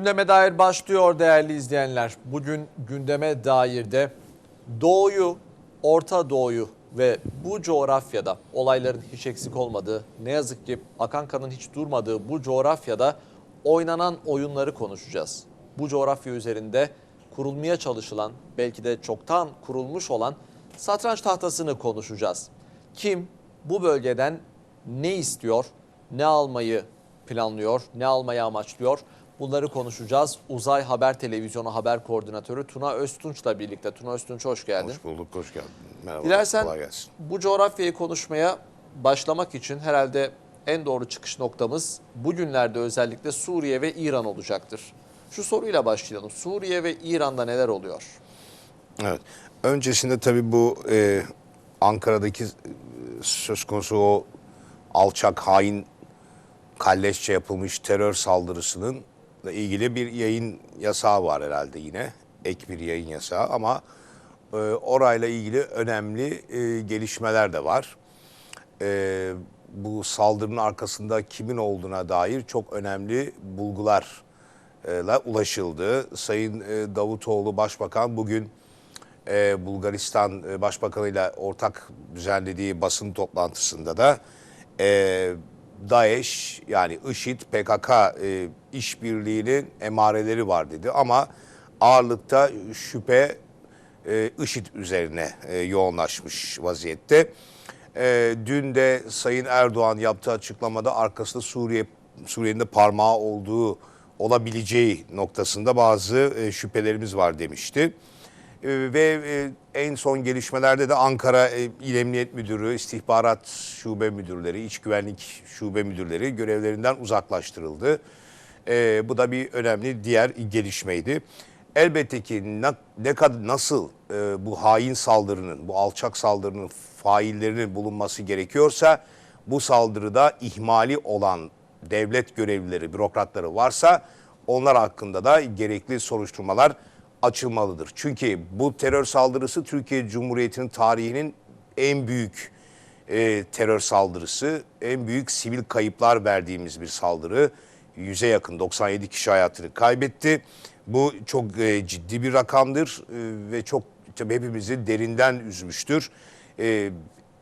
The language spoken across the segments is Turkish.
Gündeme dair başlıyor değerli izleyenler. Bugün gündeme dair de Doğu'yu, Orta Doğu'yu ve bu coğrafyada olayların hiç eksik olmadığı, ne yazık ki akan kanın hiç durmadığı bu coğrafyada oynanan oyunları konuşacağız. Bu coğrafya üzerinde kurulmaya çalışılan, belki de çoktan kurulmuş olan satranç tahtasını konuşacağız. Kim bu bölgeden ne istiyor, ne almayı planlıyor, ne almayı amaçlıyor? Bunları konuşacağız. Uzay Haber Televizyonu Haber Koordinatörü Tuna Öztunç'la birlikte. Tuna Öztunç hoş geldin. Hoş bulduk, hoş geldin. Merhaba, Dilersen kolay gelsin. bu coğrafyayı konuşmaya başlamak için herhalde en doğru çıkış noktamız bugünlerde özellikle Suriye ve İran olacaktır. Şu soruyla başlayalım. Suriye ve İran'da neler oluyor? Evet. Öncesinde tabii bu e, Ankara'daki e, söz konusu o alçak, hain, kalleşçe yapılmış terör saldırısının ilgili bir yayın yasağı var herhalde yine. Ek bir yayın yasağı ama e, orayla ilgili önemli e, gelişmeler de var. e, bu saldırının arkasında kimin olduğuna dair çok önemli bulgularla ulaşıldı. Sayın e, Davutoğlu Başbakan bugün e, Bulgaristan e, Başbakanıyla ortak düzenlediği basın toplantısında da DAEŞ yani IŞİD PKK e, işbirliğinin emareleri var dedi ama ağırlıkta şüphe e, IŞİD üzerine e, yoğunlaşmış vaziyette. E, dün de Sayın Erdoğan yaptığı açıklamada arkasında Suriye Suriye'nin de parmağı olduğu olabileceği noktasında bazı e, şüphelerimiz var demişti. E, ve e, en son gelişmelerde de Ankara e, İl Emniyet Müdürü, İstihbarat Şube Müdürleri, İç Güvenlik Şube Müdürleri görevlerinden uzaklaştırıldı. E, bu da bir önemli diğer gelişmeydi. Elbette ki ne, ne kadar nasıl e, bu hain saldırının, bu alçak saldırının faillerinin bulunması gerekiyorsa bu saldırıda ihmali olan devlet görevlileri, bürokratları varsa onlar hakkında da gerekli soruşturmalar açılmalıdır. Çünkü bu terör saldırısı Türkiye Cumhuriyeti'nin tarihinin en büyük e, terör saldırısı, en büyük sivil kayıplar verdiğimiz bir saldırı. Yüze yakın 97 kişi hayatını kaybetti. Bu çok e, ciddi bir rakamdır e, ve çok tabii hepimizi derinden üzmüştür. E,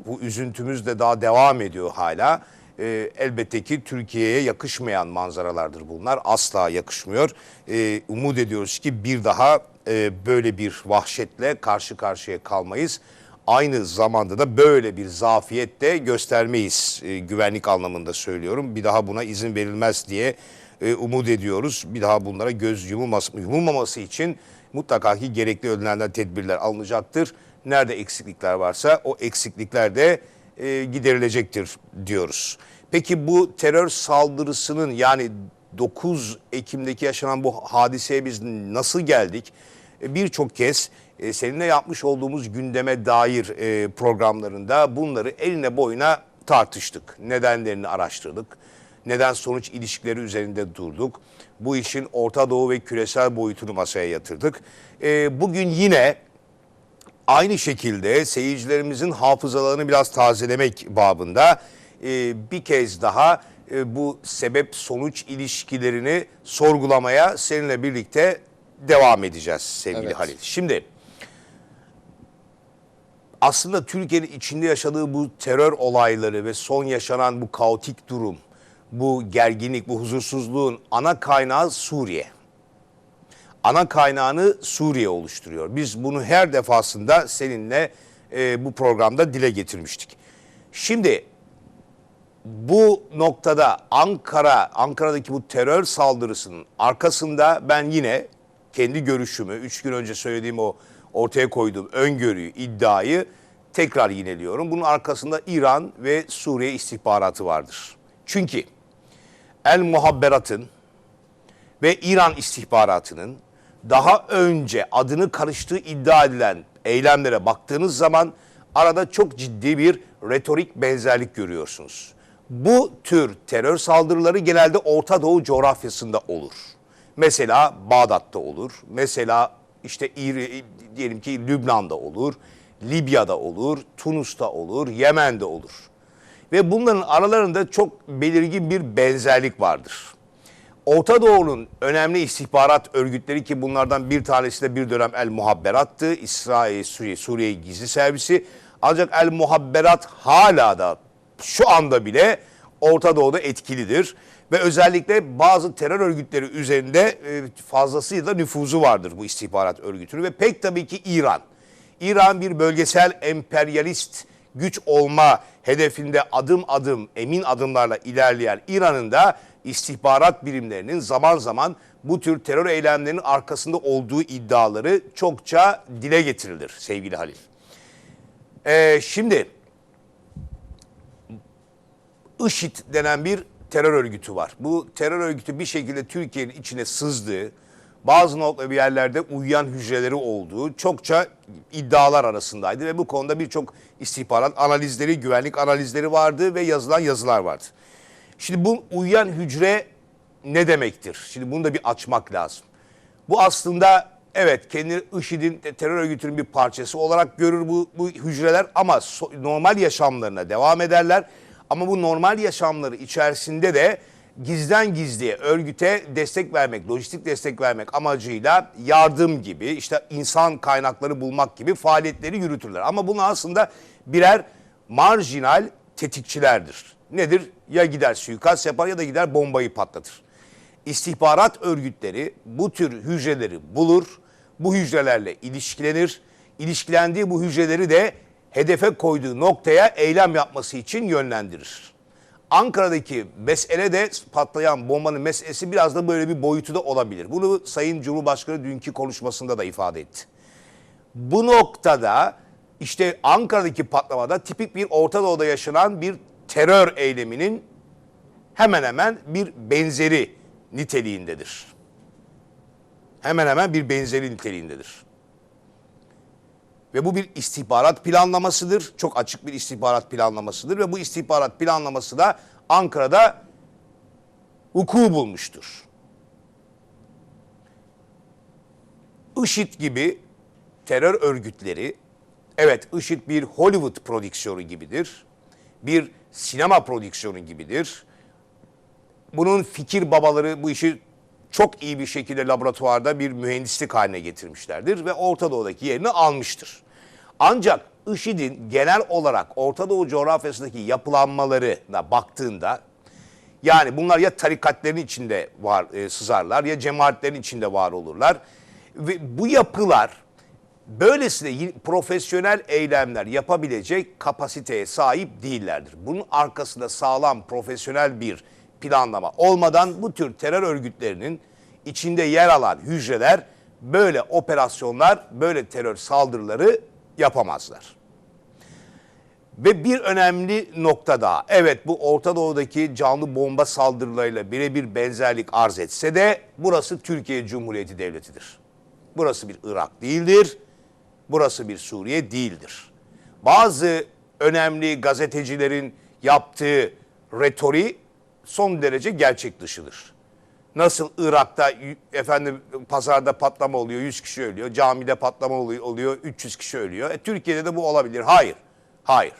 bu üzüntümüz de daha devam ediyor hala. E, elbette ki Türkiye'ye yakışmayan manzaralardır bunlar. Asla yakışmıyor. E, umut ediyoruz ki bir daha e, böyle bir vahşetle karşı karşıya kalmayız. Aynı zamanda da böyle bir zafiyet de göstermeyiz e, güvenlik anlamında söylüyorum. Bir daha buna izin verilmez diye e, umut ediyoruz. Bir daha bunlara göz yumulmaması için mutlaka ki gerekli önlemler, tedbirler alınacaktır. Nerede eksiklikler varsa o eksiklikler de e, giderilecektir diyoruz. Peki bu terör saldırısının yani 9 Ekim'deki yaşanan bu hadiseye biz nasıl geldik? E, Birçok kez e, seninle yapmış olduğumuz gündeme dair e, programlarında bunları eline boyuna tartıştık. Nedenlerini araştırdık. Neden sonuç ilişkileri üzerinde durduk. Bu işin Orta Doğu ve küresel boyutunu masaya yatırdık. Bugün yine aynı şekilde seyircilerimizin hafızalarını biraz tazelemek babında e, bir kez daha e, bu sebep sonuç ilişkilerini sorgulamaya seninle birlikte devam edeceğiz sevgili Evet. Halil. Şimdi aslında Türkiye'nin içinde yaşadığı bu terör olayları ve son yaşanan bu kaotik durum, bu gerginlik, bu huzursuzluğun ana kaynağı Suriye. Ana kaynağını Suriye oluşturuyor. Biz bunu her defasında seninle e, bu programda dile getirmiştik. Şimdi bu noktada Ankara, Ankara'daki bu terör saldırısının arkasında ben yine kendi görüşümü, üç gün önce söylediğim o ortaya koyduğum öngörüyü, iddiayı tekrar yineliyorum. Bunun arkasında İran ve Suriye istihbaratı vardır. Çünkü El Muhabberat'ın ve İran istihbaratının daha önce adını karıştığı iddia edilen eylemlere baktığınız zaman arada çok ciddi bir retorik benzerlik görüyorsunuz. Bu tür terör saldırıları genelde Orta Doğu coğrafyasında olur. Mesela Bağdat'ta olur. Mesela işte diyelim ki Lübnan'da olur. Libya'da olur, Tunus'ta olur, Yemen'de olur. Ve bunların aralarında çok belirgin bir benzerlik vardır. Orta Doğu'nun önemli istihbarat örgütleri ki bunlardan bir tanesi de bir dönem El Muhabberat'tı. İsrail, Suriye, Suriye Gizli Servisi. Ancak El Muhabberat hala da şu anda bile Orta Doğu'da etkilidir. Ve özellikle bazı terör örgütleri üzerinde e, fazlasıyla nüfuzu vardır bu istihbarat örgütünün. Ve pek tabii ki İran. İran bir bölgesel emperyalist güç olma hedefinde adım adım emin adımlarla ilerleyen İran'ın da istihbarat birimlerinin zaman zaman bu tür terör eylemlerinin arkasında olduğu iddiaları çokça dile getirilir sevgili Halil. Ee, şimdi IŞİD denen bir terör örgütü var. Bu terör örgütü bir şekilde Türkiye'nin içine sızdığı, bazı nokta bir yerlerde uyuyan hücreleri olduğu çokça iddialar arasındaydı ve bu konuda birçok istihbarat analizleri, güvenlik analizleri vardı ve yazılan yazılar vardı. Şimdi bu uyuyan hücre ne demektir? Şimdi bunu da bir açmak lazım. Bu aslında evet kendi IŞİD'in terör örgütünün bir parçası olarak görür bu, bu hücreler ama so- normal yaşamlarına devam ederler. Ama bu normal yaşamları içerisinde de gizden gizliye örgüte destek vermek, lojistik destek vermek amacıyla yardım gibi işte insan kaynakları bulmak gibi faaliyetleri yürütürler. Ama bunlar aslında birer marjinal tetikçilerdir. Nedir? Ya gider suikast yapar ya da gider bombayı patlatır. İstihbarat örgütleri bu tür hücreleri bulur, bu hücrelerle ilişkilenir. İlişkilendiği bu hücreleri de hedefe koyduğu noktaya eylem yapması için yönlendirir. Ankara'daki mesele de patlayan bombanın meselesi biraz da böyle bir boyutu da olabilir. Bunu Sayın Cumhurbaşkanı dünkü konuşmasında da ifade etti. Bu noktada işte Ankara'daki patlamada tipik bir Orta Doğu'da yaşanan bir terör eyleminin hemen hemen bir benzeri niteliğindedir. Hemen hemen bir benzeri niteliğindedir. Ve bu bir istihbarat planlamasıdır. Çok açık bir istihbarat planlamasıdır ve bu istihbarat planlaması da Ankara'da vuku bulmuştur. IŞİD gibi terör örgütleri, evet IŞİD bir Hollywood prodüksiyonu gibidir. Bir sinema prodüksiyonu gibidir. Bunun fikir babaları bu işi çok iyi bir şekilde laboratuvarda bir mühendislik haline getirmişlerdir ve Orta Doğu'daki yerini almıştır. Ancak IŞİD'in genel olarak Orta Doğu coğrafyasındaki yapılanmalarına baktığında yani bunlar ya tarikatlerin içinde var e, sızarlar ya cemaatlerin içinde var olurlar. Ve bu yapılar böylesine profesyonel eylemler yapabilecek kapasiteye sahip değillerdir. Bunun arkasında sağlam profesyonel bir planlama olmadan bu tür terör örgütlerinin içinde yer alan hücreler böyle operasyonlar, böyle terör saldırıları yapamazlar. Ve bir önemli nokta daha. Evet bu Orta Doğu'daki canlı bomba saldırılarıyla birebir benzerlik arz etse de burası Türkiye Cumhuriyeti Devleti'dir. Burası bir Irak değildir. Burası bir Suriye değildir. Bazı önemli gazetecilerin yaptığı retori son derece gerçek dışıdır. Nasıl Irak'ta efendim pazarda patlama oluyor 100 kişi ölüyor, camide patlama oluyor, oluyor 300 kişi ölüyor. E, Türkiye'de de bu olabilir. Hayır. Hayır.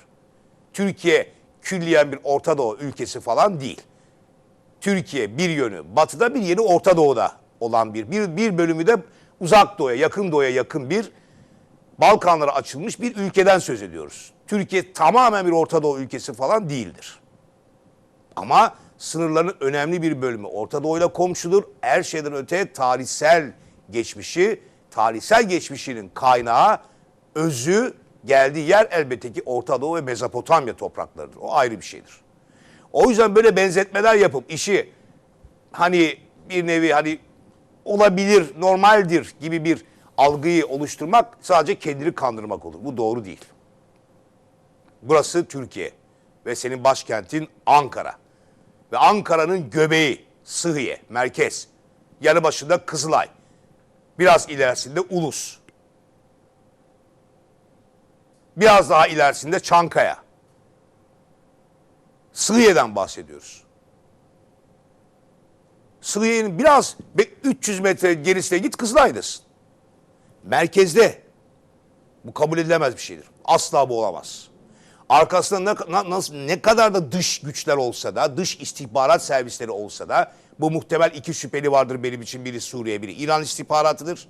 Türkiye külliyen bir Orta Doğu ülkesi falan değil. Türkiye bir yönü batıda bir yönü Orta Doğu'da olan bir, bir, bir bölümü de uzak doğuya, yakın doğuya yakın bir Balkanlara açılmış bir ülkeden söz ediyoruz. Türkiye tamamen bir Orta Doğu ülkesi falan değildir. Ama sınırların önemli bir bölümü Orta Doğu'yla komşudur. Her şeyden öte tarihsel geçmişi, tarihsel geçmişinin kaynağı, özü, geldiği yer elbette ki Orta Doğu ve Mezopotamya topraklarıdır. O ayrı bir şeydir. O yüzden böyle benzetmeler yapıp işi hani bir nevi hani olabilir, normaldir gibi bir algıyı oluşturmak sadece kendini kandırmak olur. Bu doğru değil. Burası Türkiye ve senin başkentin Ankara. Ve Ankara'nın göbeği, Sıhhiye, merkez. Yanı başında Kızılay. Biraz ilerisinde Ulus. Biraz daha ilerisinde Çankaya. Sıhhiye'den bahsediyoruz. Sıhhiye'nin biraz be- 300 metre gerisine git Kızılay'dasın. Merkezde. Bu kabul edilemez bir şeydir. Asla bu olamaz. Arkasında ne, na- nasıl, ne kadar da dış güçler olsa da, dış istihbarat servisleri olsa da, Bu muhtemel iki şüpheli vardır benim için. Biri Suriye, biri İran istihbaratıdır.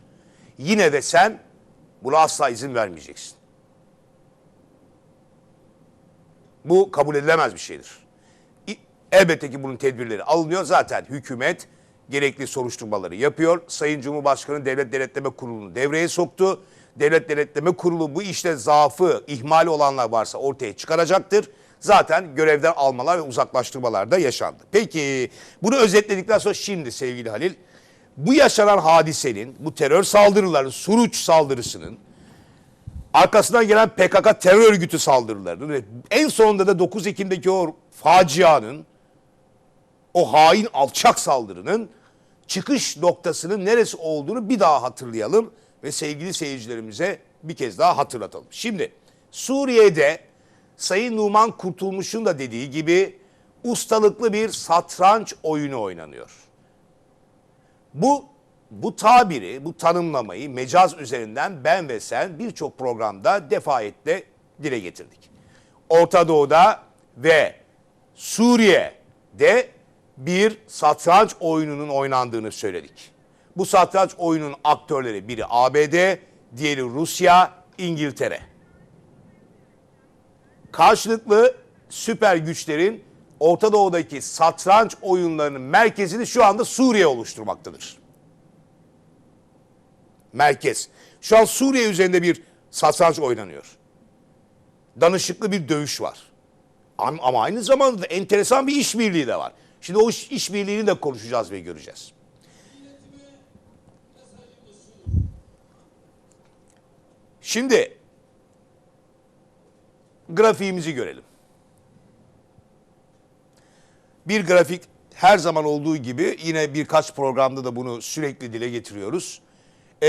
Yine de sen buna asla izin vermeyeceksin. Bu kabul edilemez bir şeydir. Elbette ki bunun tedbirleri alınıyor. Zaten hükümet gerekli soruşturmaları yapıyor. Sayın Cumhurbaşkanı Devlet Denetleme Kurulu'nu devreye soktu. Devlet Denetleme Kurulu bu işte zaafı, ihmali olanlar varsa ortaya çıkaracaktır. Zaten görevden almalar ve uzaklaştırmalar da yaşandı. Peki bunu özetledikten sonra şimdi sevgili Halil, bu yaşanan hadisenin, bu terör saldırıların, Suruç saldırısının arkasından gelen PKK terör örgütü saldırılarının ve en sonunda da 9 Ekim'deki o facianın, o hain alçak saldırının çıkış noktasının neresi olduğunu bir daha hatırlayalım ve sevgili seyircilerimize bir kez daha hatırlatalım. Şimdi Suriye'de Sayın Numan Kurtulmuş'un da dediği gibi ustalıklı bir satranç oyunu oynanıyor. Bu bu tabiri, bu tanımlamayı mecaz üzerinden ben ve sen birçok programda defayetle dile getirdik. Orta Doğu'da ve Suriye'de bir satranç oyununun oynandığını söyledik. Bu satranç oyunun aktörleri biri ABD, diğeri Rusya, İngiltere. Karşılıklı süper güçlerin Orta Doğu'daki satranç oyunlarının merkezini şu anda Suriye oluşturmaktadır merkez. Şu an Suriye üzerinde bir satranç oynanıyor. Danışıklı bir dövüş var. Am- Ama aynı zamanda da enteresan bir işbirliği de var. Şimdi o iş- işbirliğini de konuşacağız ve göreceğiz. Şimdi grafiğimizi görelim. Bir grafik her zaman olduğu gibi yine birkaç programda da bunu sürekli dile getiriyoruz. Ee,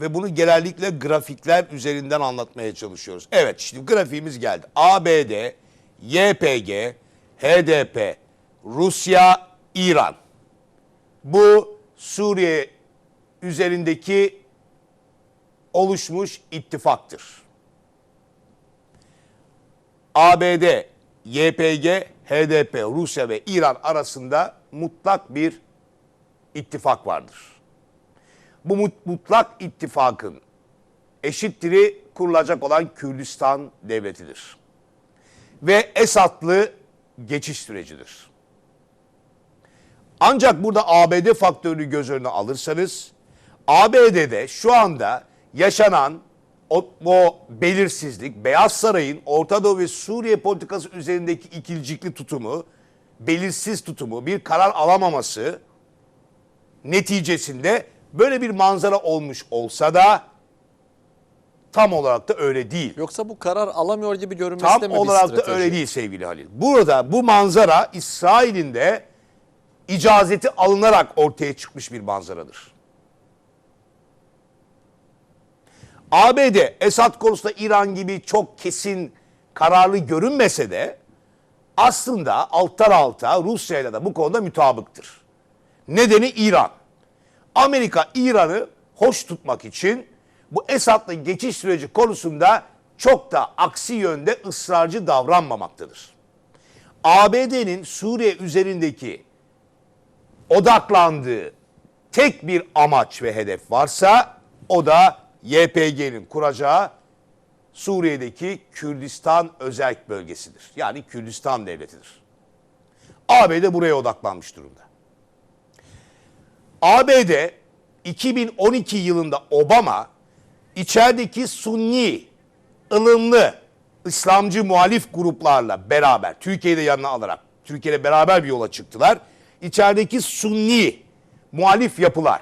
ve bunu genellikle grafikler üzerinden anlatmaya çalışıyoruz. Evet şimdi grafiğimiz geldi. ABD, YPG, HDP, Rusya, İran. Bu Suriye üzerindeki oluşmuş ittifaktır. ABD, YPG, HDP, Rusya ve İran arasında mutlak bir ittifak vardır. Bu mut- mutlak ittifakın eşittiri kurulacak olan Kürdistan devletidir. Ve Esadlı geçiş sürecidir. Ancak burada ABD faktörünü göz önüne alırsanız ABD'de şu anda yaşanan o, o belirsizlik, Beyaz Saray'ın Orta Doğu ve Suriye politikası üzerindeki ikircikli tutumu, belirsiz tutumu, bir karar alamaması neticesinde böyle bir manzara olmuş olsa da tam olarak da öyle değil. Yoksa bu karar alamıyor gibi görünmesi Tam de mi olarak bir da öyle değil sevgili Halil. Burada bu manzara İsrail'in de icazeti alınarak ortaya çıkmış bir manzaradır. ABD Esad konusunda İran gibi çok kesin kararlı görünmese de aslında alttan alta Rusya'yla da bu konuda mütabıktır. Nedeni İran. Amerika İran'ı hoş tutmak için bu Esad'la geçiş süreci konusunda çok da aksi yönde ısrarcı davranmamaktadır. ABD'nin Suriye üzerindeki odaklandığı tek bir amaç ve hedef varsa o da YPG'nin kuracağı Suriye'deki Kürdistan özerk bölgesidir. Yani Kürdistan devletidir. ABD buraya odaklanmış durumda. ABD 2012 yılında Obama içerideki Sunni, ılımlı, İslamcı muhalif gruplarla beraber, Türkiye'yi de yanına alarak, Türkiye'yle beraber bir yola çıktılar. İçerideki Sunni muhalif yapılar,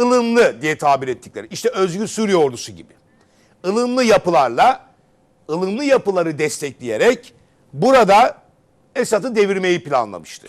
ılımlı diye tabir ettikleri, işte Özgür Suriye ordusu gibi, ılımlı yapılarla, ılımlı yapıları destekleyerek burada Esad'ı devirmeyi planlamıştı.